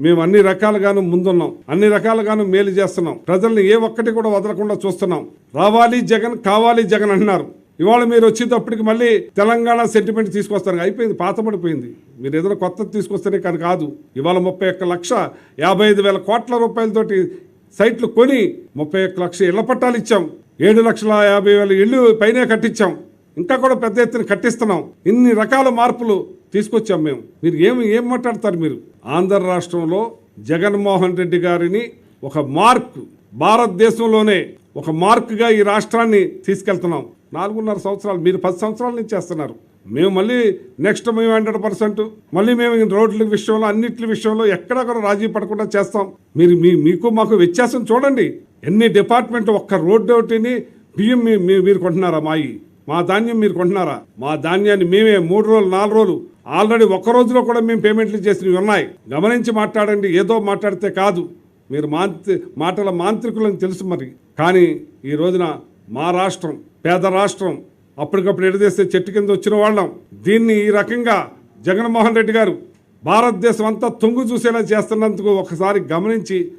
మేము అన్ని రకాలుగాను ముందున్నాం అన్ని రకాలుగాను మేలు చేస్తున్నాం. ప్రజల్ని ఏ ఒక్కటి కూడా వదలకుండా చూస్తున్నాం. రావాలి జగన్ కావాలి జగన్ అంటున్నారు ఇవాళ మీరు వచ్చేటప్పటికి మళ్ళీ తెలంగాణ సెంటిమెంట్ తీసుకొస్తారు. అయిపోయింది పాతబడిపోయింది. మీరు ఏదైనా కొత్తది తీసుకొస్తేనే కానీ కాదు. ఇవాళ ముప్పై ఒక్క లక్ష యాభై ఐదు వేల కోట్ల రూపాయలతోటి సైట్లు కొని ముప్పై ఒక్క లక్ష ఇళ్ళ పట్టాలు ఇచ్చాం. ఏడు లక్షల యాభై వేల ఇళ్ళు పైనే కట్టించాం. ఇంకా కూడా పెద్ద ఎత్తున కట్టిస్తున్నాం. ఇన్ని రకాల మార్పులు తీసుకొచ్చాం మేము. మీరు ఏమి ఏం మాట్లాడతారు మీరు? ఆంధ్ర రాష్ట్రంలో జగన్మోహన్ రెడ్డి గారిని ఒక మార్క్ భారతదేశంలోనే ఒక మార్క్గా ఈ రాష్ట్రాన్ని తీసుకెళ్తున్నాం. నాలుగున్నర సంవత్సరాలు మీరు పది సంవత్సరాల నుంచి చేస్తున్నారు. మేము మళ్ళీ నెక్స్ట్ మేము హండ్రెడ్ పర్సెంట్. మళ్ళీ మేము ఈ రోడ్ల విషయంలో అన్నింటి విషయంలో ఎక్కడా కూడా రాజీ పడకుండా చేస్తాం. మీరు మీ మీకు మాకు వ్యత్యాసం చూడండి. ఎన్ని డిపార్ట్మెంట్ ఒక్క రోడ్డు ఒకటిని బియ్యం మీ- మీరు కొంటున్నారా మాయి? మా ధాన్యం మీరు కొంటున్నారా? మా ధాన్యాన్ని మేమే మూడు రోజులు నాలుగు రోజులు ఆల్రెడీ ఒక్క రోజులో కూడా మేము పేమెంట్లు చేసినవి ఉన్నాయి. గమనించి మాట్లాడండి. ఏదో మాట్లాడితే కాదు. మీరు మాంత్రి మాటల మాంత్రికులని తెలుసు మరి. కానీ ఈ రోజున మా రాష్ట్రం పేద రాష్ట్రం అప్పటికప్పుడు ఎడదీస్తే చెట్టు కింద వచ్చిన వాళ్ళం. దీన్ని ఈ రకంగా జగన్మోహన్ రెడ్డి గారు భారతదేశం అంతా తొంగు చూసేలా చేస్తున్నందుకు ఒకసారి గమనించి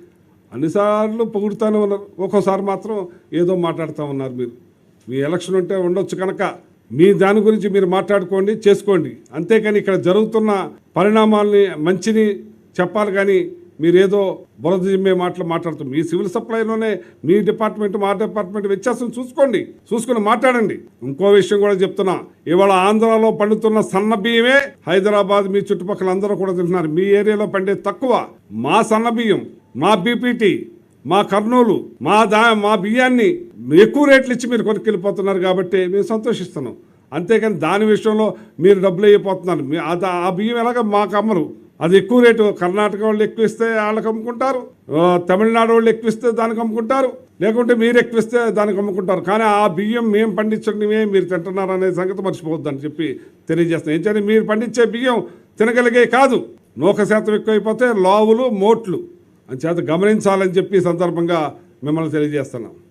అన్నిసార్లు పొగుడుతూనే ఉన్నారు. ఒక్కోసారి మాత్రం ఏదో మాట్లాడుతూ ఉన్నారు మీరు. మీ ఎలక్షన్ ఉంటే ఉండొచ్చు కనుక. మీ దాని గురించి మీరు మాట్లాడుకోండి చేసుకోండి. అంతేకాని ఇక్కడ జరుగుతున్న పరిణామాల్ని మంచిని చెప్పాలి కానీ మీరేదో బురద జిమ్మే మాటలు మాట్లాడుతూ మీ సివిల్ సప్లైలోనే మీ డిపార్ట్మెంట్ మా డిపార్ట్మెంట్ వ్యత్యాసం చూసుకోండి చూసుకుని మాట్లాడండి. ఇంకో విషయం కూడా చెప్తున్నా ఇవాళ ఆంధ్రాలో పండుతున్న సన్న బియ్యమే హైదరాబాద్ మీ చుట్టుపక్కల అందరూ కూడా తింటున్నారు. మీ ఏరియాలో పండే తక్కువ మా సన్న బియ్యం మా బీపీటీ మా కర్నూలు మా దా మా బియ్యాన్ని ఎక్కువ రేట్లు ఇచ్చి మీరు కొనుక్కెళ్ళిపోతున్నారు కాబట్టి మేము సంతోషిస్తున్నాం. అంతేకాని దాని విషయంలో మీరు డబ్బులు అయిపోతున్నారు మీ- ఆ ఆ బియ్యం ఎలాగ మాకు అమ్మరు. అది ఎక్కువ రేటు కర్ణాటక వాళ్ళు ఎక్కువ ఇస్తే వాళ్ళకి అమ్ముకుంటారు. తమిళనాడు వాళ్ళు ఎక్కువ ఇస్తే దానికి అమ్ముకుంటారు. లేకుంటే మీరు ఎక్కువ ఇస్తే దానికి అమ్ముకుంటారు. కానీ ఆ బియ్యం మేము పండించడమే మీరు తింటున్నారు అనే సంగతి మర్చిపోవద్దని చెప్పి తెలియజేస్తాం ఏంటంటే మీరు పండించే బియ్యం తినగలిగే కాదు. నూక శాతం ఎక్కువైపోతే లావులు మోట్లు. అని చేత గమనించాలని చెప్పి సందర్భంగా మిమ్మల్ని తెలియజేస్తున్నాం.